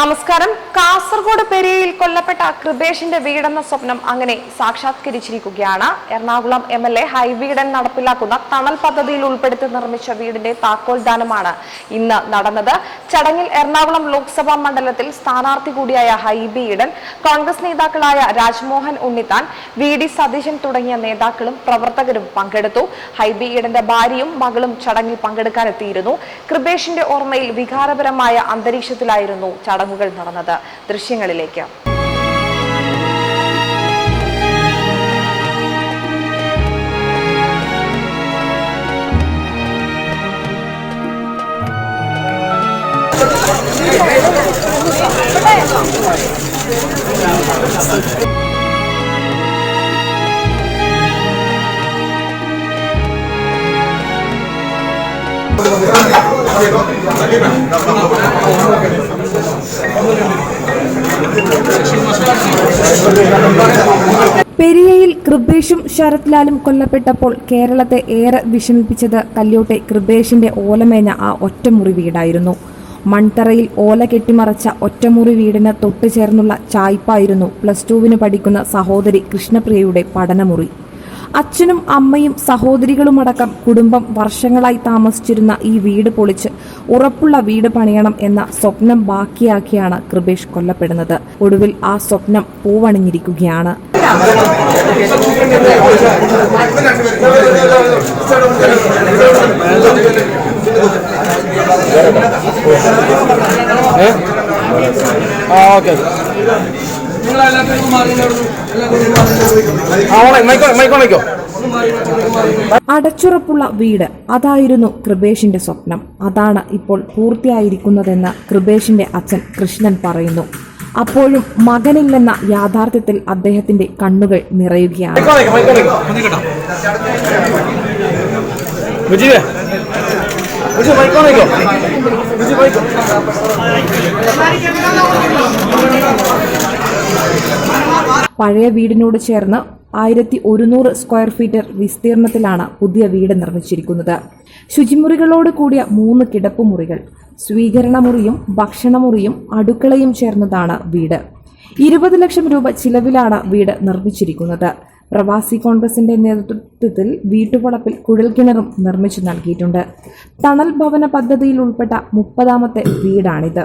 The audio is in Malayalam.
നമസ്കാരം. കാസർഗോഡ് പെരിയയിൽ കൊല്ലപ്പെട്ട കൃപേഷിന്റെ വീടെന്ന സ്വപ്നം അങ്ങനെ സാക്ഷാത്കരിച്ചിരിക്കുകയാണ്. Ernakulam M L A Hibi Eden നടപ്പിലാക്കുന്ന തണൽ പദ്ധതിയിൽ ഉൾപ്പെടുത്തി നിർമ്മിച്ച വീടിന്റെ താക്കോൽദാനമാണ് ഇന്ന് നടന്നത്. ചടങ്ങിൽ എറണാകുളം ലോക്സഭാ മണ്ഡലത്തിൽ സ്ഥാനാർത്ഥി കൂടിയായ ഹൈബി ഈഡൻ കോൺഗ്രസ് നേതാക്കളായ രാജ്മോഹൻ ഉണ്ണിത്താൻ വി ഡി സതീശൻ തുടങ്ങിയ നേതാക്കളും പ്രവർത്തകരും പങ്കെടുത്തു. ഹൈബി ഈഡന്റെ ഭാര്യയും മകളും ചടങ്ങിൽ പങ്കെടുക്കാനെത്തിയിരുന്നു. കൃപേഷിന്റെ ഓർമ്മയിൽ വികാരപരമായ അന്തരീക്ഷത്തിലായിരുന്നു ചടങ്ങുകൾ നടന്നത്. ദൃശ്യങ്ങളിലേക്ക്. പെരിയയിൽ കൃപേഷും ശരത് ലാലും കൊല്ലപ്പെട്ടപ്പോൾ കേരളത്തെ ഏറെ വിഷമിപ്പിച്ചത് കല്യോട്ടെ കൃപേഷിന്റെ ഓലമേഞ്ഞ ആ ഒറ്റമുറി വീടായിരുന്നു. മൺതറയിൽ ഓല കെട്ടിമറച്ച ഒറ്റമുറി വീടിന് തൊട്ടു ചേർന്നുള്ള ചായ്പായിരുന്നു പ്ലസ് ടുവിന് പഠിക്കുന്ന സഹോദരി കൃഷ്ണപ്രിയയുടെ പഠനമുറി. അച്ഛനും അമ്മയും സഹോദരികളുമടക്കം കുടുംബം വർഷങ്ങളായി താമസിച്ചിരുന്ന ഈ വീട് പൊളിച്ച് ഉറപ്പുള്ള വീട് പണിയണം എന്ന സ്വപ്നം ബാക്കിയാക്കിയാണ് കൃപേഷ് കൊല്ലപ്പെടുന്നത്. ഒടുവിൽ ആ സ്വപ്നം പൂവണിഞ്ഞിരിക്കുകയാണ്. ഓക്കെ. അടച്ചുറപ്പുള്ള വീട് അതായിരുന്നു കൃപേഷിന്റെ സ്വപ്നം. അതാണ് ഇപ്പോൾ പൂർത്തിയായിരിക്കുന്നതെന്ന് കൃപേഷിന്റെ അച്ഛൻ കൃഷ്ണൻ പറയുന്നു. അപ്പോഴും മകനില്ലെന്ന യാഥാർത്ഥ്യത്തിൽ അദ്ദേഹത്തിന്റെ കണ്ണുകൾ നിറയുകയാണ്. പഴയ വീടിനോട് ചേർന്ന് ആയിരത്തി ഒരുന്നൂറ് സ്ക്വയർ ഫീറ്റർ വിസ്തീർണത്തിലാണ് പുതിയ വീട് നിർമ്മിച്ചിരിക്കുന്നത്. ശുചിമുറികളോട് കൂടിയ മൂന്ന് കിടപ്പുമുറികൾ സ്വീകരണമുറിയും ഭക്ഷണമുറിയും അടുക്കളയും ചേർന്നതാണ് വീട്. ഇരുപത് ലക്ഷം രൂപ ചിലവിലാണ് വീട് നിർമ്മിച്ചിരിക്കുന്നത്. പ്രവാസി കോൺഗ്രസിന്റെ നേതൃത്വത്തിൽ വീട്ടുവളപ്പിൽ കുഴൽക്കിണറും നിർമ്മിച്ചു നൽകിയിട്ടുണ്ട്. തണൽ ഭവന പദ്ധതിയിൽ ഉൾപ്പെട്ട മുപ്പതാമത്തെ വീടാണിത്.